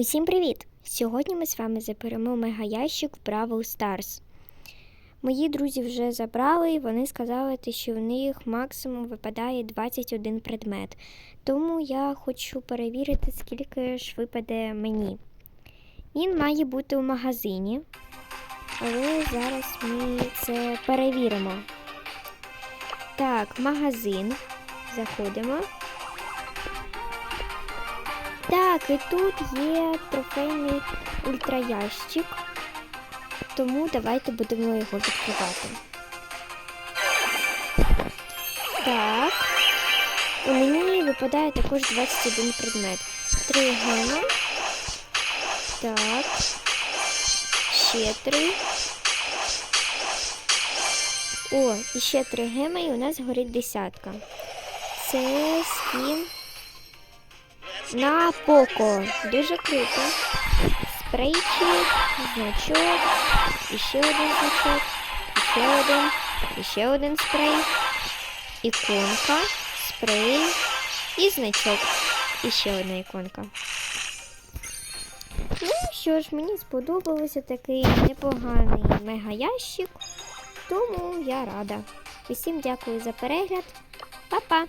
Усім привіт! Сьогодні ми з вами заберемо мегаящик в Бравл Stars. Мої друзі вже забрали, і вони сказали, що в них максимум випадає 21 предмет. Тому я хочу перевірити, скільки ж випаде мені. Він має бути у магазині, але зараз ми це перевіримо. Так, магазин. Заходимо. Так, і тут є трофейний ультраящик. Тому давайте будемо його відкривати. Так. У мені випадає також 21 предмет. Три гема. Так. Ще три. О, і ще три гема, і у нас горить десятка. Це скін на Поко. Дуже круто. Спрейчик, значок, і ще один значок, і ще один, і ще один спрей, іконка, спрей і значок. І ще одна іконка. Ну що ж, мені сподобався такий непоганий мегаящик, тому я рада. Усім дякую за перегляд. Па-па!